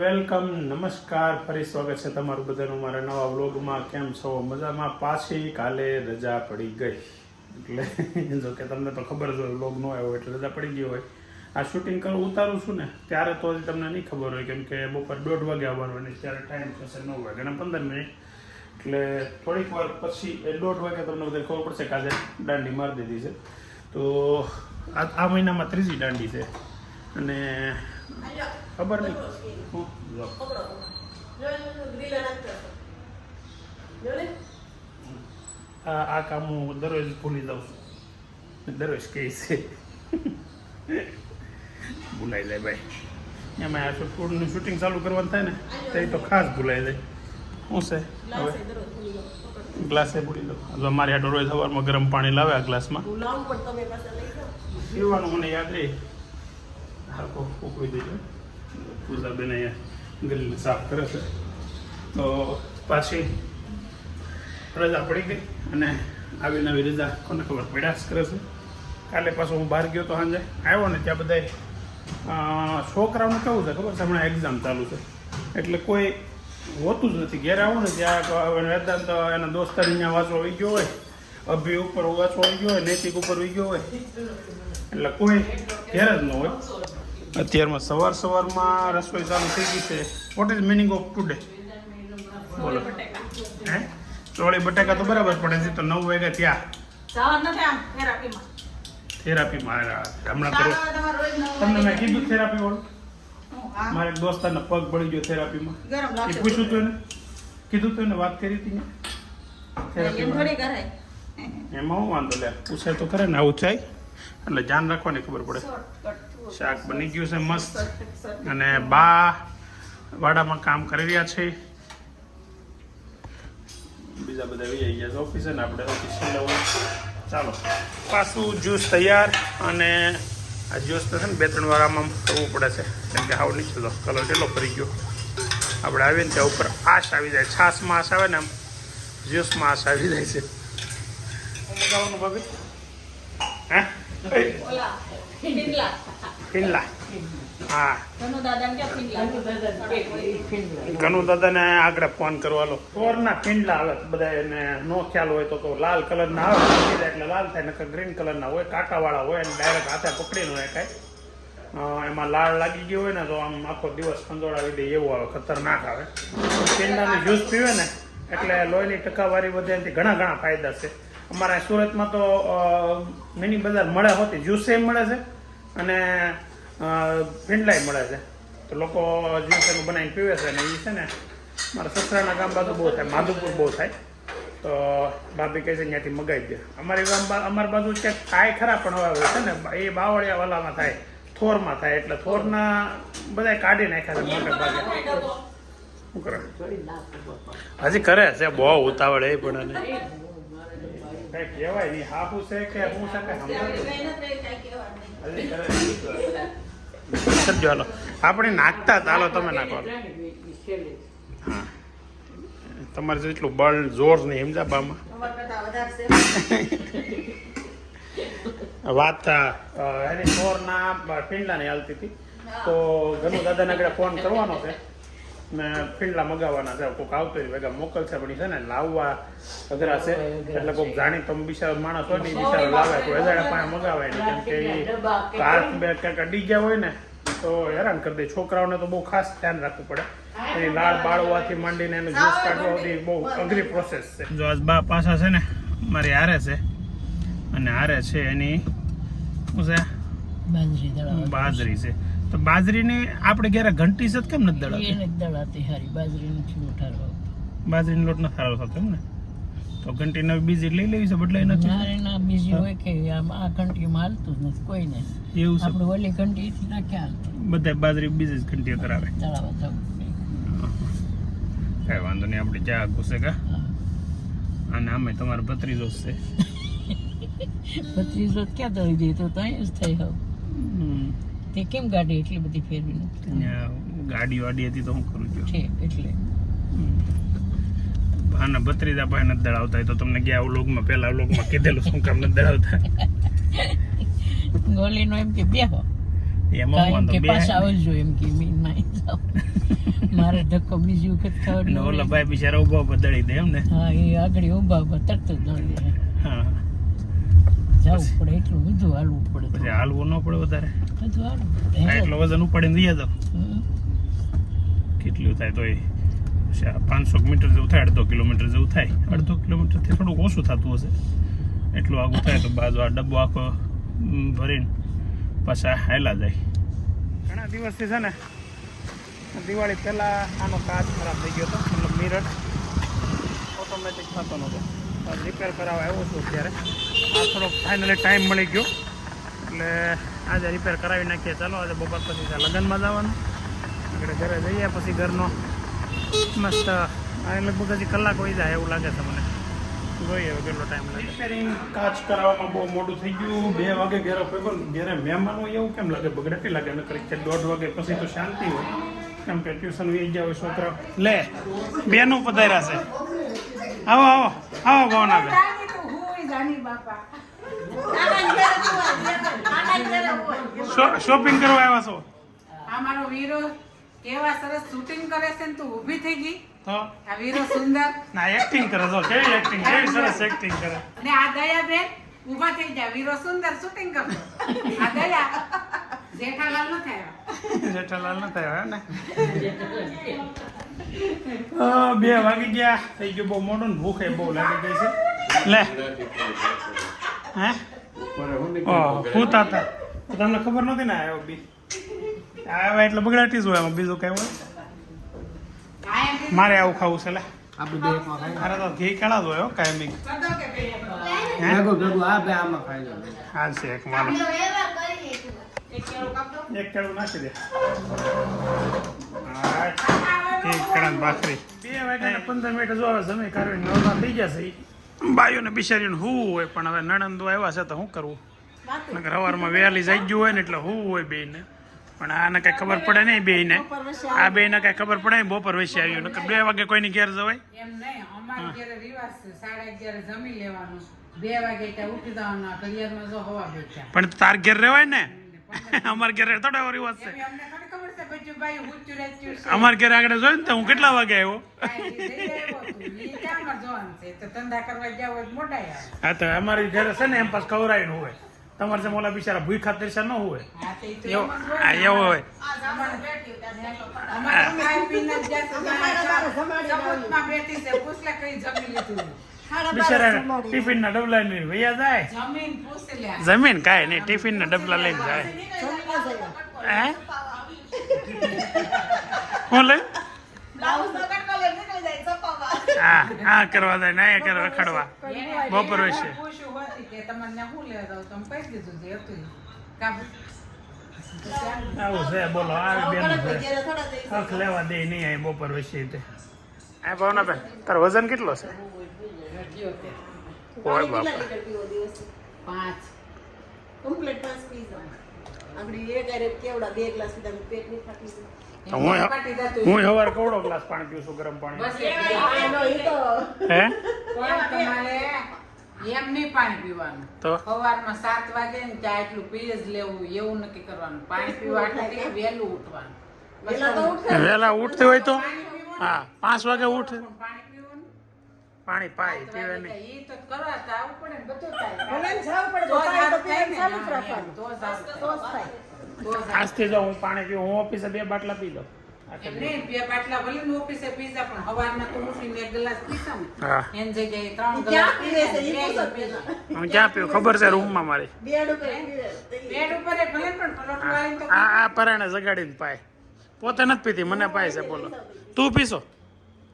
Welcome, નમસ્કાર, ફરી સ્વાગત છે તમારું બધાનું મારા નવા વ્લોગમાં. કેમ છો? મજામાં? પાછી કાલે રજા પડી ગઈ. એટલે જો કે તમને તો ખબર જ હોય, વ્લોગ ન આવ્યો એટલે રજા પડી ગઈ હોય. આ શૂટિંગ કરું ઉતારું છું ને, ત્યારે તો હજી તમને નહીં ખબર હોય, કેમ કે બપોર દોઢ વાગે આવવાનું અને ત્યારે ટાઈમ થશે નવ વાગે અને પંદર મિનિટ. એટલે થોડીક વાર પછી, એ દોઢ વાગે તમને બધા ખબર પડશે કે દાંડી મારી દીધી છે. તો આ મહિનામાં ત્રીજી દાંડી છે. અને ખબર નહીં. હું જો. આ આ કામ હું દરરોજ ભૂલી દઉં છું. દરરોજ કહે છે. ભૂલાઈ જાય ભાઈ. એમાં આ ફૂડનું શૂટિંગ ચાલુ કરવાનું થાય ને તે તો ખાસ ભૂલાઈ જાય. શું છે? હવે? ગ્લાસે ભૂલી દો જો અમારી આ રોજ સવારમાં ગરમ પાણી લાવે આ ગ્લાસમાં પીવાનું મને યાદ રહે. હાકો ઉકળી દેજો. પૂજાબેન અહીંયા ગલીને સાફ કરે છે. તો પાછી રજા પડી ગઈ અને આવી નવી રજા કોને ખબર પડ્યાસ કરે છે. કાલે પાછો હું બહાર ગયો તો સાંજે આવ્યો ને ત્યાં બધા છોકરાઓને કેવું છે ખબર છે? હમણાં એક્ઝામ ચાલુ છે. એટલે કોઈ હોતું જ નથી. ઘેર આવું ને ત્યાં વેદાંત, એના દોસ્તાર અહીંયા વાંચવા આવી ગયો હોય, અભિ ઉપર વાંચવા આવી ગયો હોય, નૈતિક ઉપર આવી ગયો હોય. એટલે કોઈ ઘેર જ ન હોય. અત્યારમાં સવાર સવારમાં રસોઈ ચાલુ થઈ ગઈ છે. What is meaning of today બોલો. હે? ચોળી બટાકા તો બરાબર પડે છે તો નવ વાગ્યા ત્યાં થેરાપી મારે હમણાં કરો તમને મેં કીધું થેરાપી વાળું. મારે એક દોસ્તારને પગ પડી ગયો થેરાપીમાં. એ પૂછ્યું તું એને? કીધું તું એને વાત કરી હતી ને? થેરાપીમાં. એમાં હું વાંધો લે. પૂછાય તો કરે ને આવું થાય. એટલે ધ્યાન રાખવાની ખબર પડે. શાક બની ગયું છે મસ્ત. અને બા વાડામાં કામ કરી રહ્યા છે. બીજા બધા આવી ગયા છે ઓફિસે ને આપણે ઓફિસે લેવું ચાલો. પાછું જ્યુસ તૈયાર અને આ જ્યુસ તો છે ને બે ત્રણ વાર આમાં કરવું પડે છે. કેમ કે હાવ નીચે તો કલર કેટલો ફરી ગયો. આપણે આવીએ ને ત્યાં ઉપર આશ આવી જાય. છાશમાં આશ આવે ને આમ જ્યુસમાં આશ આવી જાય છે. મગાવવાનું ભાભી? હે? પિનલા હા. ઘનુ દાદાને આગળ ફોન કરવાનો થોરના પિંડલા આવે બધા એને નો ખ્યાલ હોય તો કહું. લાલ કલરના આવે એટલે લાલ થાય, નકર ગ્રીન કલરના હોય, કાંટાવાળા હોય અને ડાયરેક્ટ હાથે પકડી ન હોય કાંઈ. એમાં લાળ લાગી ગયો હોય ને તો આમ આખો દિવસ કંદોળાવી દે, એવું આવે, ખતરનાક આવે. પિંડાની જ્યુસ પીવે ને, એટલે લોહીની ટકાવારી વધે એનાથી ઘણા ઘણા ફાયદા છે. અમારા સુરતમાં તો મિની બજાર મળે હોતી, જ્યુસે મળે છે. અને પિંડલાય મળે છે. તો લોકો જ્યુસ એનું બનાવીને પીવે છે ને એ છે ને મારા સસરાના ગામ બાજુ બહુ થાય માધુપુર બહુ થાય. તો ભાભી કહે છે ત્યાંથી મગાવી દે. અમારી ગામ બા- અમારી બાજુ ક્યાંક થાય ખરા પણ હવે છે ને એ બાવળિયા વાલામાં થાય થોરમાં થાય એટલે થોરના બધા કાઢી નાખ્યા છે મોટે ભાગે. શું કરે? હજી કરે છે બહુ ઉતાવળ એ પણ અને કઈ કહેવાય નહીં હાફું છે કે હું છે કે સમજો હાલો. આપણે નાખતા હાલો તમે નાખો. હા. તમારે જેટલું બળ જોર નહીં સમજા બામાં વાત એની ચોરના પિંડલાની હાલતી હતી. તો ઘણું દાદાને આગળ ફોન કરવાનો છે. ને પિંડલા મગાવવાના છે. કોઈક આવતો હોય ભેગા મોકલશે પણ છે ને લાવવા અઘરા છે. એટલે કોઈક જાણી તમે બિચારો માણસ હોય ને એ બિચારો લાવે. તો હજાર પાસે મગાવાય નહીં કેમ કે ઈ હાથ બે ક્યાંક અડી ગયા હોય ને તો હેરાન કરી દે. છોકરાઓને તો બહુ ખાસ ધ્યાન રાખવું પડે. એની લાળ બાળવાથી માંડીને એનું જ્યુસ કાઢવા સુધી બહુ અઘરી પ્રોસેસ છે. જો આજ બા પાછા છે ને મારી હારે છે. અને હારે છે એની શું છે? બાજરી છે. તો બાજરીને આપણે ઘરે ઘંટી છે કેમ નથી દળાતી? એને દળાતી હારી બાજરી નથી ઠારો બાજરીનો લોટ નથી સારો થતો એમ ને? તો ઘંટી નવી બીજી લઈ લેવી છે બદલાઈ નથી? મારે ના બીજી હોય કે આમ આ ઘંટીમાં હાલતું જ નથી કોઈને એવું છે? આપણે ઓલી ઘંટી થી ના હાલતું. બધા બાજરી બીજી જ ઘંટીઓ કરાવે દળાવા જવું કઈ વાંધો નહીં આપણે ચા ઘુસે કા. અને આમે તમારો ભત્રીજો છે. ભત્રીજો ક્યાં દળી દે? તો ત્યાં જ થઈ હવે. તે કેમ ગાડી એટલી બધી ફેરવી નથી? ગાડી વાડી હતી તો હું કરું છું. છે એટલે. ભાના ભત્રીજા ભાઈ નથી દળાવતા તો તમને ગયા વ્લોગમાં પહેલા વ્લોગમાં કીધેલું શું કામ નથી દળાવતા ગોલીનો એમ કે બેહો. એમાં કે પાછા આવજો એમ કે મી નાઈ મારે ધક્કો બીજી વખત ખાવા ઓલા ભાઈ બિચારા ઊભા ઊભા દળી દે એમ ને. હા એ આગળ ઊભા ઊભા તરત જ દળી જાય હા. જવું પડે એટલું બધું હાલવું પડે પછી હાલવું ન પડે વધારે. એટલો વજન ઉપાડીને રહ્યા તો કેટલું થાય તોય. પાંચસો મીટર જેવું થાય અડધો કિલોમીટર જેવું થાય. અડધો કિલોમીટરથી થોડુંક ઓછું થતું હશે. એટલું આગું થાય તો બાજુ આ ડબ્બો આખો ભરીને પાછા હાયલા જાય. ઘણા દિવસથી છે ને દિવાળી પહેલાં આનો કાચ ખરાબ થઈ ગયો હતો મતલબ મિરર ઓટોમેટિક થતો નહોતો રિપેર કરાવવા આવ્યો છું અત્યારે. આ થોડોક ફાઇનલી ટાઈમ મળી ગયો. એટલે આજે રિપેર કરાવી નાખીએ. ચાલો આજે બપોર પછી લગ્નમાં જવાનું. આપણે ઘરે જઈએ પછી ઘરનો મસ્ત આ લગભગ હજી કલાક હોય જાય એવું લાગે છે મને. જોઈએ હવે કેટલો ટાઈમ લાગે. રિપેરિંગ કાચ કરાવવામાં બહુ મોડું થઈ ગયું. બે વાગે ઘરે પેપર ઘેરે મહેમાન હોય એવું કેમ લાગે? બગડે લાગે. નકરી કે દોઢ વાગે પછી તો શાંતિ હોય. કેમ કે ટ્યુશન વી ગયા હોય છોકરા. લે બેનો પધાર્યા છે. આવો આવો આવો ભાવના બેન શો- શોપિંગ કરવા આવ્યા છો? આ મારો વીરો કેવા સરસ શૂટિંગ કરે છે ને તું ઊભી થઈ ગઈ. તો? આ વીરો સુંદર. ના એક્ટિંગ કરે જો કેવી એક્ટિંગ કેવી સરસ એક્ટિંગ કરે. ને આ દયાબેન ઊભા થઈ જા વીરો સુંદર શૂટિંગ કરતો. આ દયા જેઠાલાલ ન થયા. જેઠાલાલ ન થયો ને? બે વાગી ગયા. થઈ ગયું બહુ મોડું ને ભૂખે બહુ લાગી ગઈ છે. લે. હે? પૂતા હતા તમને ખબર નહોતી ને આવ્યો બી? આવ્યા એટલે બગડાટી જ હોય એમાં બીજું કઈ હોય? મારે આવું ખાવું છે લે. આપણે બે માં ખાઈ મારે તો ઘી કેળા જ કાયમી. હે? ભેગું ભેગું આ બે આમાં ખાઈ લો. હાલ છે એક મારો એક કેળું કાપ દો એક કેળું નાખી દે. હા એક કણાક ભાખરી. બે વાગ્યાને પંદર મિનિટ જો હવે સમય કાઢીને નવરા થઈ જશે. બાયુને બિચારીને હું હોય પણ હવે નણંદો આવ્યા છે તો શું કરવું? નકર સવારમાં વહેલી જઈ ગયું હોય ને એટલે હું હોય બેયને. પણ આને કઈ ખબર પડે નહીં બેયને. આ બેને કઈ ખબર પડે નહીં બપોર વચ્ચે આવ્યું. નકર બે વાગે કોઈની ઘેર જવાય? એમ નહીં. અમારે ઘરે રિવાજ છે. સાડા અગિયારે જમી લેવાનું બે વાગે ત્યાં ઉઠી જવાના ઘડિયાળમાં જો હવા બેઠા. પણ તાર ઘેર રહેવાય ને? અમાર ઘેર થોડા રિવાજ છે. અમાર ઘેર આગળ જોયું ને તો હું કેટલા વાગે આવ્યો. હા તો અમારી ઘરે છે ને એમ પાસ ખવડાવીને હોય તમારે જેમ ઓલા બિચારા ભૂખા તરસા ન હોય એવો હોય. બિચારા ટિફિન ના ડબલા લઈને વૈયા જાય. જમીન પૂછ જમીન કાંઈ નહીં ટિફિન ના ડબલા લઈને જાય. હે? હું લઈ હા હા કરવા જાય ના એ કરવા ખડવા. બપોર. કાબુ. આવું છે બોલો આ બેન હક લેવા. દે નહીં અહીં બપોર વચ્ચે તે. આ ભાવના બેન તારો વજન કેટલો છે? ઓય બાપા. પાંચ. કમ્પ્લીટ પાંચ પીઝા હું સવારે કવડો ગ્લાસ પાણી પીવું છું ગરમ પાણી? બસ એટલી. આ એનો ઈ તો. હે? એમ નહીં પાણી પીવાનું. તો? સવારમાં સાત વાગે ને ત્યાં એટલું પી જ લેવું એવું નક્કી કરવાનું. પાણી પીવા એટલે વહેલું ઉઠવાનું વહેલા ઉઠતી હોય તો? હા પાંચ વાગે ઉઠ. પાણી પાય પીવે નહીં. ઈ તો કરવા તો આવવું પડે ને બધું થાય. ભલે ને જાવું પડે તો પાણી તો પીવાનું ને. ચાલુ જ રાખવાનું. તો થાય. આજથી જો હું પાણી પીવું હું ઓફિસે બે બાટલા પી લઉં. નહીં, બે બાટલા ભલે ને ઓફિસે પીઝા પણ સવારમાં તો ઉઠીને એક ગ્લાસ ને. એની જગ્યાએ ત્રણ પીવે ક્યાં પીવું? ખબર છે રૂમમાં મારી. બેડ ઉપર બેડ ઉપર ભલે પણ પલોઠું વાળીને તો આ આ પરાણે જગાડીને પાય. પોતે નથી પીતી મને પાય છે બોલો. તું પીશો?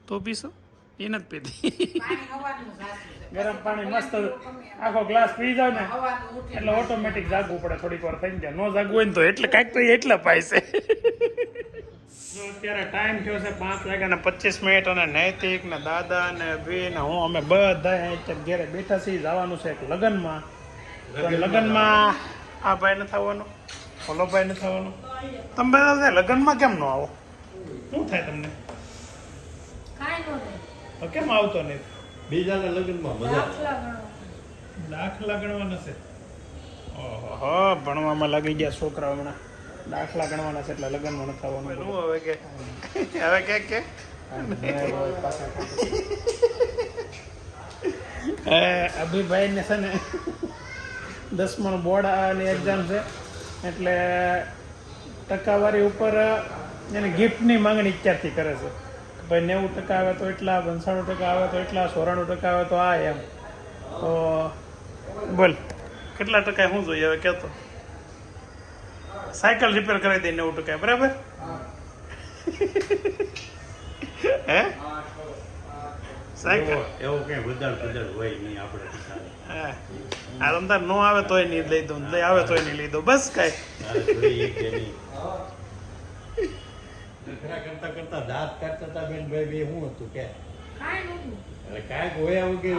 તું પીશો? એ નથી પીતી પાણી હવાનું જાતું છે. ગરમ પાણી મસ્ત આખો ગ્લાસ પી જાવ ને એટલે ઓટોમેટિક જાગવું પડે થોડીક વાર થઈ જાય ન જાગવું હોય ને તો એટલે કાંઈક તો એટલે પાય છે. જો અત્યારે ટાઈમ થયો છે પાંચ વાગ્યા ને પચીસ મિનિટ અને નૈતિક ને દાદા ને બેન ને હું અમે બધા ઘેરે બેઠા છીએ જવાનું છે એક લગ્નમાં. લગ્નમાં આ ભાઈ ને થવાનું ઓલો ભાઈ ને થવાનું તમે બધા લગ્નમાં કેમ ન આવો? શું થાય તમને? તો કેમ આવતો નહીં? બીજાના લગ્નમાં મજા દાખલા ગણવાના છે ઓહો ભણવામાં લાગી ગયા છોકરા હમણાં. દાખલા ગણવાના છે એટલે લગ્નમાં નથી આવવાનું. હવે કે? હવે કે કે? એ અભિભાઈને છે ને દસમાનું બોર્ડની એક્ઝામ છે. એટલે ટકાવારી ઉપર એને ગિફ્ટની માંગણી ક્યારથી કરે છે? ભાઈ નેવું ટકા આવે તો એટલા પંચાણું ટકા આવે તો એટલા સોરાણું ટકા આવે તો આ એમ. તો બોલ. કેટલા ટકા શું જોઈએ? હવે કહેતો સાયકલ રિપેર કરાવી દે નેવું ટકા બરાબર? હે? સાયકલ. એવું કઈ બદલ બદલ હોય નહીં આપણે આ તમતાર નો આવે તોય નહીં લઈ દઉં લઈ આવે તોય નહીં લઈ દઉં. બસ કાંઈ તારે જોઈએ કે નહીં નખરા કરતા કરતા દાંત કાઢતા હતા બેન ભાઈ બે શું હતું કે. એટલે કાંઈક હોય વગર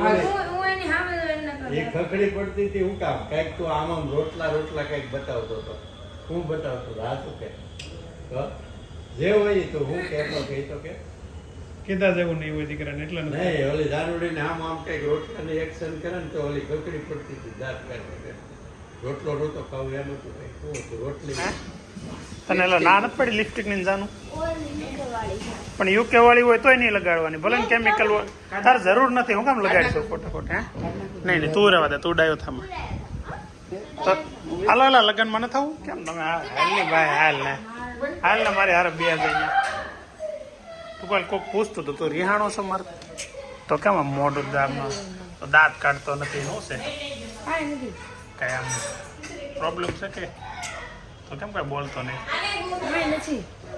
એ ખખડી પડતી હતી હું કામ? કાંઈક તો આમ આમ રોટલા રોટલા કાંઈક બતાવતો હતો. હું બતાવતો હતો આ શું કે? તો જે હોય તો હું કહેતો કે એ તો કે. કીધા જેવું નહીં હોય દીકરાને એટલે નહીં ઓલી દારૂડીને આમ આમ કંઈક રોટલાની એક્શન કરે ને તો ઓલી ખખડી પડતી હતી દાંત કાઢતી રોટલો રોટલો ખાવું એમ હતું કંઈક શું હતું રોટલી. તને એટલે ના નથી પડી લિપસ્ટિકની જાનું પણ યુકે વાળી હોય તોય નહીં લગાડવાની. ભલે કેમિકલ હોય. તારે જરૂર નથી. હું કામ લગાડીશું ખોટા ખોટા હે? નહીં નહીં તું રહેવા દે. તું ડાયો થામાં. તો હાલો હાલા લગ્નમાં ન થવું? કેમ તમે હા, હાલ ને ભાઈ હાલ ને. હાલ ને મારે હારે બે જઈને તું કોઈ કોઈક પૂછતું હતું તું રિહાણો છો મારે? તો કેમ આમ મોઢું દામનો તો દાંત કાઢતો નથી શું છે? કઈ આમ પ્રોબ્લેમ છે કે? તો કેમ કઈ બોલતો નહીં?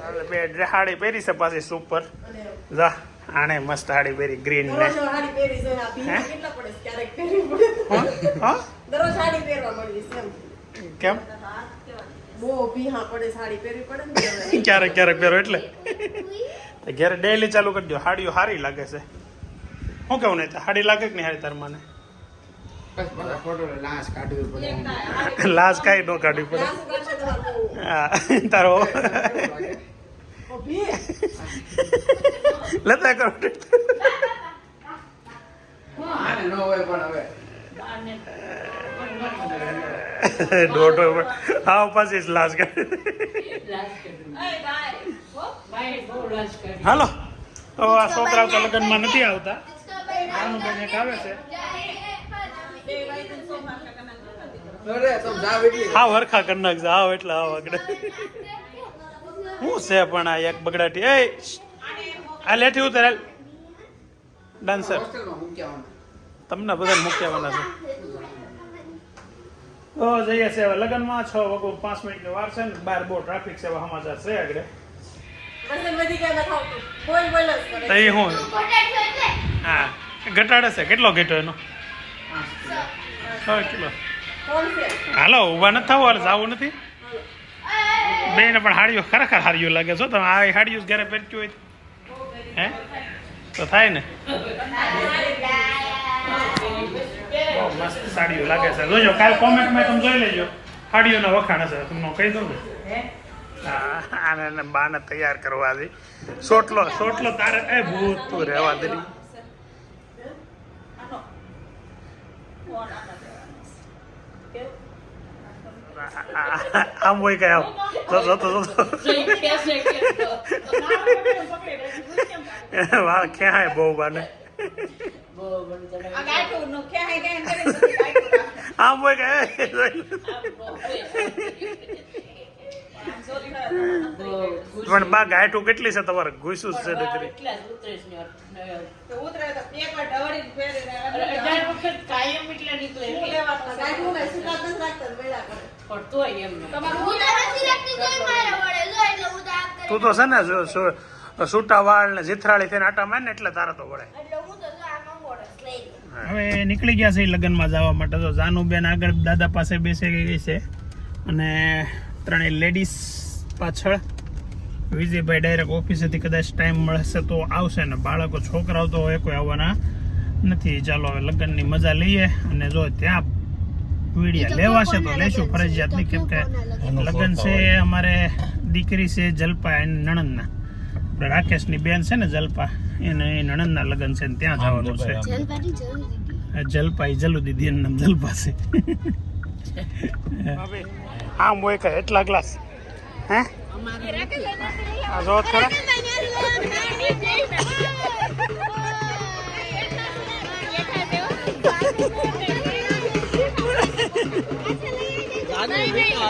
હાલે બે હાડી પહેરી છે પાછી સુપર જા આણે મસ્ત હાડી પહેરી ગ્રીન ને. કેમ. ક્યારેક ક્યારેક પહેરો એટલે. ઘેરે ડેલી ચાલુ કરી દો હાડીઓ સારી લાગે છે. શું કેવું નહીં હાડી લાગે કે નહીં હારી તાર મને? લાશ પડે. તારો. લેતા કરો. આને હોય પણ હાલો, તો આ છોકરાઓ તો નથી આવતા. આવે છે અરે તમે જાવ એટલી હાવ હરખા કરી નાખજે. હાવ એટલે હાવ આગળ. શું છે પણ આ એક બગડાટી? એ આ લેઠી ઉતર હાલ. ડાન્સર તમને બધા મૂકી આવવાના છે. તો જઈએ છે હવે લગ્નમાં. છ વાગો પાંચ મિનિટની વાર છે ને બાર બહુ ટ્રાફિક છે એવા સમાચાર છે આગળ. તો એ શું હા ઘટાડે છે. કેટલો ઘટ્યો એનો? છ કિલો હાલો, ઊભા નથી થવું, હાલ, જવું નથી. બેને પણ હાડીઓ ખરેખર હારીઓ લાગે છો તમે આ હાડીઓ ઘરે પહેરતી હોય હે? તો થાય ને? મસ્ત સાડીઓ લાગે છે. જોજો, કાલ કોમેન્ટમાં તમે જોઈ લેજો. સાડીઓના વખાણ હશે, તમને કહી દઉં ને? આને બાને તૈયાર કરવા દે. સોટલો સોટલો તારે, એ ભૂત, તું રહેવા દે. આમ હોય જો તો જો તો વાળ ક્યાં બહુ બાને. આમ હોય લે. પણ બા ગાયઠું કેટલી છે તમારે? ઘૂસ્યું છે દીકરી. તો ઉતરે તો છે. ને જો- જો- સૂટા વાળ ને જીથરાળી થઈને આટા માર ને એટલે તારા તો વળે. હવે નીકળી ગયા છે લગ્નમાં જવા માટે. તો જાનુબેન આગળ દાદા પાસે બેસે ગઈ છે. અને ત્રણેય લેડીઝ પાછળ. વિજયભાઈ ડાયરેક્ટ ઓફિસેથી કદાચ ટાઈમ મળશે તો આવશે ને બાળકો છોકરાઓ તો હવે કોઈ આવવાના નથી. ચાલો હવે લગ્નની મજા લઈએ અને જો ત્યાં વીડિયા લેવાશે તો લેશું ફરજિયાત નહીં કેમ કે લગ્ન છે અમારે દીકરી છે જલપા એની નણંદના. આપણે રાકેશની બેન છે ને જલપા એને એ નણંદના લગ્ન છે ને ત્યાં જવાનું છે. જલપાઈ જલુ દીદી એનું નામ જલપા છે. આમ હોય કે એટલા ગ્લાસ હે? આ જો ખરા.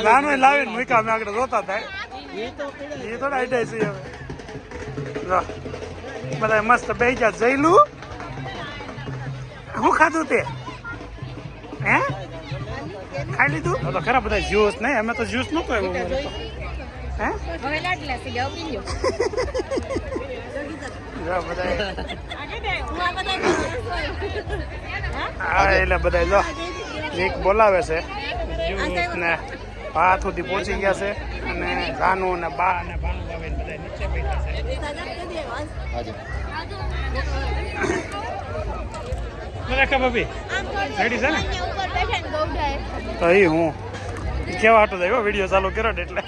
નાનું લાવીને મૂક્યા આગળ જોતા હતા. એ થોડા આઈડિયા છે હવે. બધા મસ્ત બે ગયા. જઈલું શું ખાધું તે? હે? ખાઈ લીધું? તો તો ખરા બધા જ્યુસ નહીં અમે તો જ્યુસ નહોતો એવું હે? જો બધા હા એટલે બધા જો. એક બોલાવે છે. જ્યુસ ને ભાત સુધી પહોંચી ગયા છે. અને જાનુ ને બા અને ભાનુ ભાભી બધા નીચે બેઠા છે. બરાબર ભાભી? રેડી છે ને. તો એ હું કેવા હાટો જાય વીડિયો ચાલુ કર્યો એટલે.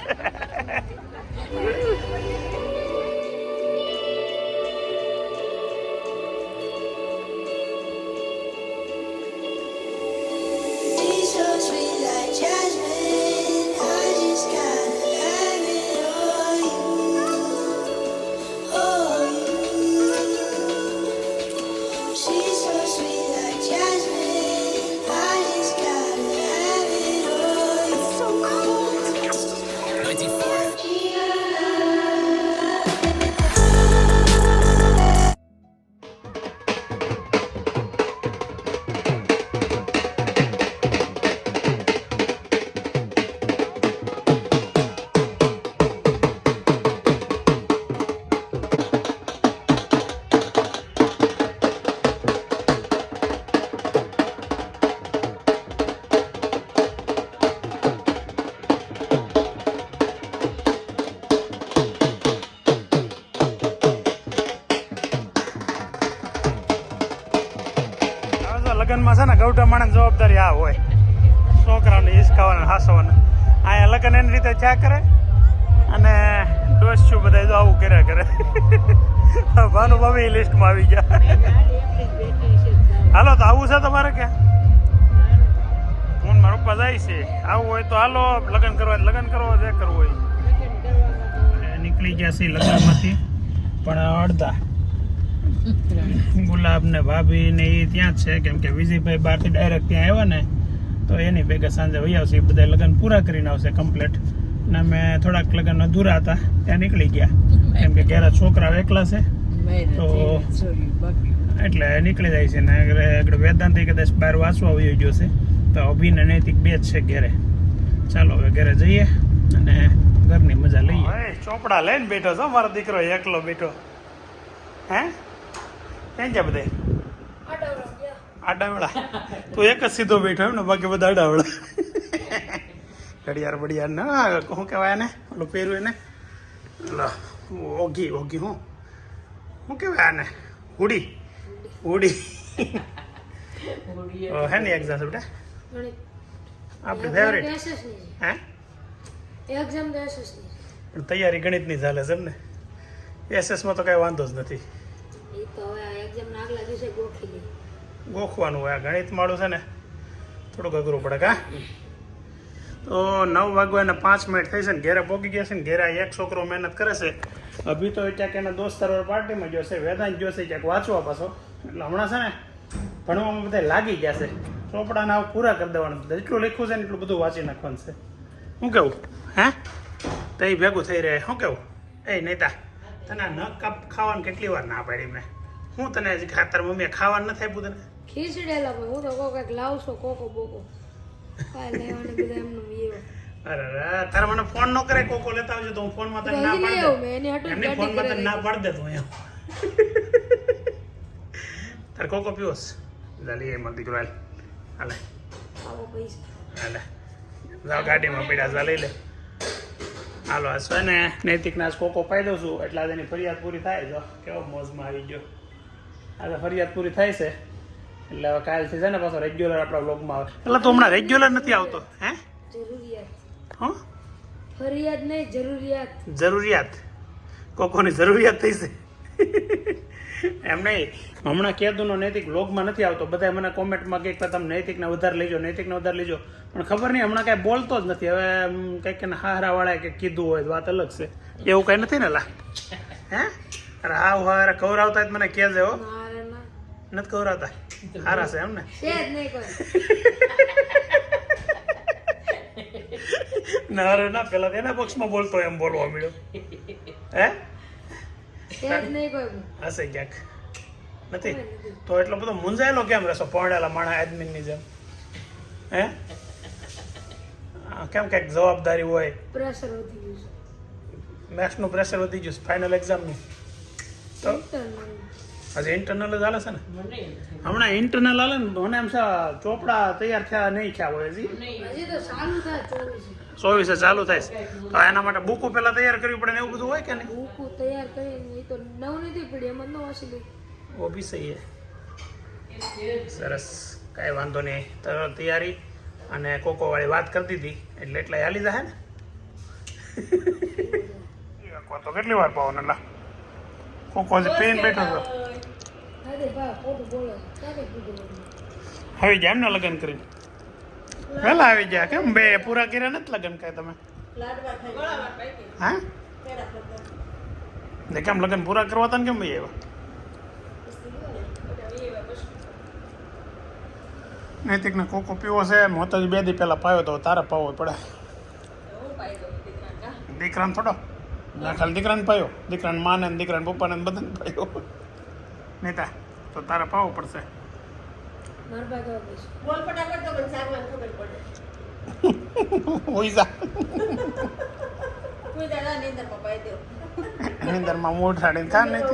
થયા કરે? અને ડોસ્યું બધા તો આવું કર્યા કરે. ભાનુ ભાભી લિસ્ટમાં આવી ગયા. હાલો, તો આવું છે તમારે કે? હું મારા પપ્પા જાય છે. આવું હોય તો હાલો, લગ્ન કરવા, લગ્ન કરવો જે કરવું હોય. નીકળી ગયા છે લગ્નમાંથી, પણ અડધા. ગુલાબ ને ભાભી ને એ ત્યાં જ છે, કેમ કે વિજયભાઈ બહારથી ડાયરેક્ટ ત્યાં આવ્યા ને, તો એની ભેગા સાંજે વહી આવશે, એ બધા લગ્ન પૂરા કરીને આવશે કમ્પ્લીટ ને અમે થોડાક લગ્ન અધૂરા હતા ત્યાં નીકળી ગયા. કેમ કે ઘેરા છોકરા એકલા છે. તો- એટલે નીકળી જાય છે. ને આગળ આગળ વેદાંત કદાચ બહાર વાંચવા આવી ગયો છે. તો અભિન અને નૈતિક બે જ છે ઘેરે. ચાલો હવે ઘરે જઈએ અને ઘરની મજા લઈએ. ચોપડા લઈને બેઠો છો મારો દીકરો એકલો બેઠો. હે? ક્યાં ગયા બધા? આડાવડા તું એક જ સીધો બેઠો એમ ને બાકી બધા આડાવડા ઘડિયાળ બડિયાળ ના શું કહેવાય એને? ઓલું પહેર્યું એને? લો ઓગી ઓગી હું? શું કહેવાય આને? હુડી હુડી ઓ, હે ને એક્ઝામ બેટા? આપણી ફેવરેટ હે? એક્ઝામ પણ તૈયારી ગણિતની ચાલે છે એમ ને? એસએસમાં તો કાંઈ વાંધો જ નથી. એ તો હવે આ એક્ઝામના આગલા દિવસે ગોખી લે. ગોખવાનું હોય આ ગણિત માળું છે ને થોડુંક અઘરું પડે કા? તો નવ વાગ્યા અને પાંચ મિનિટ થઈ છે ને ઘેરે પહોંચી ગયા છે ને ઘેરે એક છોકરો મહેનત કરે છે. અભી તો ક્યાંક એના દોસ્તારો પાર્ટીમાં જોશે વેદાંત જોશે ક્યાંક વાંચવા પાછો. એટલે હમણાં છે ને ભણવામાં બધા લાગી ગયા છે. ચોપડાના આવું પૂરા કરી દેવાનું જેટલું લખ્યું છે ને એટલું બધું વાંચી નાખવાનું છે. શું કેવું? હે? તો એ ભેગું થઈ રહે. શું કેવું? એ નેતા, તને ન કાપ ખાવાનું કેટલી વાર ના પાડી મેં. હું તને ખાતર મમ્મીએ ખાવાનું નથી આપ્યું તને? ખીચડેલા હું તો કંઈક લાવશો કોકો બોકો. તારે મને ફોન ન કરે કોકો લેતા આવજો તો હું ફોનમાં તને ના હજી પાડી નહીં આવું મેં તને ના પાડી દે તું એમ તારે કોકો ચાલી એમાં દીકરો હાલ. હાલે. હાલે. જાઓ ગાડીમાં પીડા જા લઈ લે. હાલો આ છે ને નૈતિકના આજ કોકો પાઈ દઉં છું. એટલે આજે ફરિયાદ પૂરી થાય. જો કેવો મોજમાં આવી ગયો. આજે ફરિયાદ પૂરી થાય છે. એટલે હવે કાલથી છે ને પાછો રેગ્યુલર આપણા બ્લોગમાં આવે. એટલે તો હમણાં રેગ્યુલર નથી આવતો હે? જરૂરિયાત. હા? ફરિયાદ નહીં જરૂરિયાત. જરૂરિયાત. કોકોની જરૂરિયાત થઈ છે. એમ નહીં. હમણાં કેદુનો નૈતિક બ્લોગમાં નથી આવતો. બધા મને કોમેન્ટમાં કંઈક કે તમે નૈતિકને વધારે લેજો નૈતિકને વધારે લેજો. પણ ખબર નહીં હમણાં કાંઈ બોલતો જ નથી. હવે એમ કંઈક કે હારા વાળાએ કંઈક કીધું હોય વાત અલગ છે. એવું કાંઈ નથી ને લા? હે? અરે હા હારા કવરાવતા મને કહેજે હો. નથી કવરાવતા? હારા છે એમ ને ના અરે ના પેલા એના પક્ષમાં બોલતો એમ બોલવા મળ્યો હે હશે ક્યાંક નથી તો એટલો બધો મૂંઝાયેલો કેમ રહેશો પરણેલા માણા એડમિનની જેમ હે કેમ કંઈક જવાબદારી હોય પ્રેશર વધી ગયું મેથ્સનું પ્રેશર વધી ગયું ફાઇનલ એક્ઝામનું તો હજી ઇન્ટરનલ જ હાલે છે ને? હમણાં ઇન્ટરનલ હાલે ને મને એમ છે ચોપડા તૈયાર થયા નહીં થયા હોય હજી. ચોવીસ. ચાલુ થાય છે. તો એના માટે બુકો પહેલા તૈયાર કરવી પડે ને એવું બધું હોય કે નહીં? બુકો તૈયાર કરીને એ તો નવ નથી પડી એમાં ન હશે ઓ બી સહી હે સરસ. કાંઈ વાંધો નહીં. તો તૈયારી અને કોકો વાળી વાત કરી દીધી. એટલે એટલે હાલી જાય ને. તો કેટલી વાર પાવો નલા કોકો હજી પેન બેઠો હતો હવે જાય એમને લગ્ન કરીને વહેલા આવી ગયા. કેમ બે પૂરા કર્યા નથી લગ્ન કાય તમે? હા? ને કેમ લગ્ન પૂરા કરવા હતા ને કેમ ભાઈ આવ્યા? નૈતિક ને કોકો પીવો છે. મોતાજી બે દી પહેલાં પાયો તો તારે પાવો પડે. દીકરાને થોડો? ના ખાલી દીકરાને પાયો. દીકરાને માને દીકરાને પપ્પાને બધાને પાયો. નેતા તો તારે પાવો પડશે. નિંદરમાં મોઢ સાડીને થા નહીં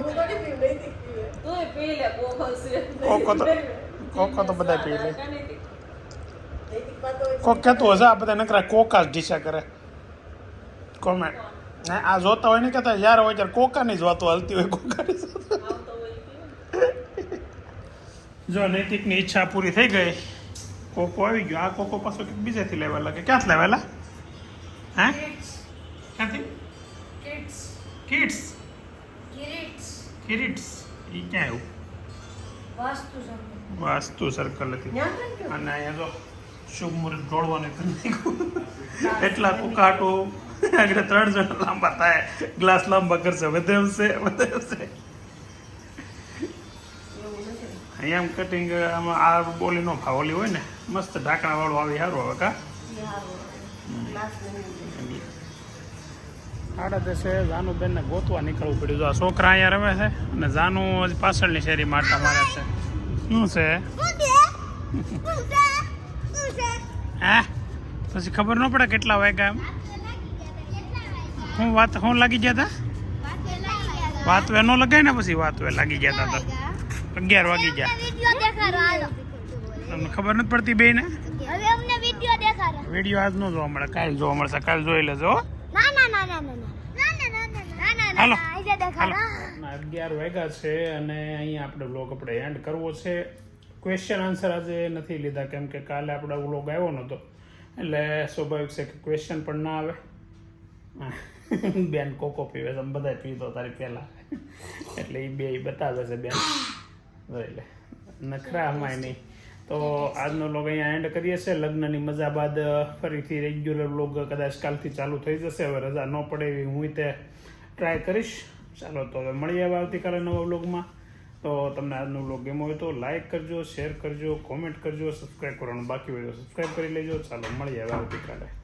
કોકો તો કોકો તો બધા પી લે. કોક કહેતું હશે આ બધા નકરા કોકા જ ઢીસા કરે. કોમેન્ટ. આ જોતા હોય ને કહેતા યાર હોય ત્યારે કોકાની જ વાતો હાલતી હોય કોકાની જ નૈતિકની ઈચ્છા પૂરી થઈ ગઈ કોકો આવી ગયો. આ કોકો પાછો કંઈક બીજેથી લેવા લાગે? ક્યાંથી લેવાલા હે? ક્યાંથી? કિડ્સ કિડ્સ કિરીટ્સ એ ક્યાં આવ્યું? વાસ્તુ સર્કલ હતી? અને અહીંયા જો શુભ મુહૂર્ત જોડવાનું કરી નાખ્યું. એટલા કુકાટો આગળ ત્રણ જણ લાંબા થાય. ગ્લાસ લાંબા કરશે વધેવશે વધેવશે અહીંયા આમ કટિંગ આમાં આ બોલી નો ભાવ ઓલી હોય ને મસ્ત ઢાંકણા વાળું આવી સારું આવે કા? સાડા દસે જાનુબેન ને ગોતવા નીકળવું પડ્યું. જો આ છોકરા અહીંયા રમે છે અને જાનુ પાછળની શેરી માટલા મારે છે? શું છે? હા પછી ખબર ન પડે કેટલા વાગ્યા એમ હું વાત હું લાગી ગયા હતા વાત વે ન લગાય ને પછી વાત વે લાગી ગયા હતા અગિયાર વાગી ગયા તમને ખબર નથી પડતી બે ને વીડિયો આજ નો જોવા મળે કાલ જોવા મળશે કાલ જોઈ લેજો હાલો અગિયાર વાગ્યા છે અને અહીંયા આપણે બ્લોગ આપણે એન્ડ કરવો છે ક્વેશ્ચન આન્સર આજે નથી લીધા, કેમ કે કાલે આપણે બ્લોગ આવ્યો નહોતો એટલે સ્વાભાવિક છે કે ક્વેશ્ચન પણ ના આવે. બેન કોકો પીવે છે બધા પીતો તારી પહેલા. એટલે એ બે બતાવે છે બેન. એટલે નખરા અમાય નહીં. તો આજનો લોગ અહીંયા એન્ડ કરીએ છીએ. લગ્નની મજા બાદ ફરીથી રેગ્યુલર લોગ કદાચ કાલથી ચાલુ થઈ જશે. હવે રજા ન પડે એવી હું તે ટ્રાય કરીશ. ચાલો તો હવે મળીએ આવતીકાલે નવા વ્લોગમાં તો તમને આજનો બ્લોગ ગમ્યો હોય તો લાઇક કરજો શેર કરજો કોમેન્ટ કરજો સબસ્ક્રાઈબ કરવાનું બાકી હોય તો સબસ્ક્રાઈબ કરી લેજો. ચાલો, મળીએ હવે આવતીકાલે.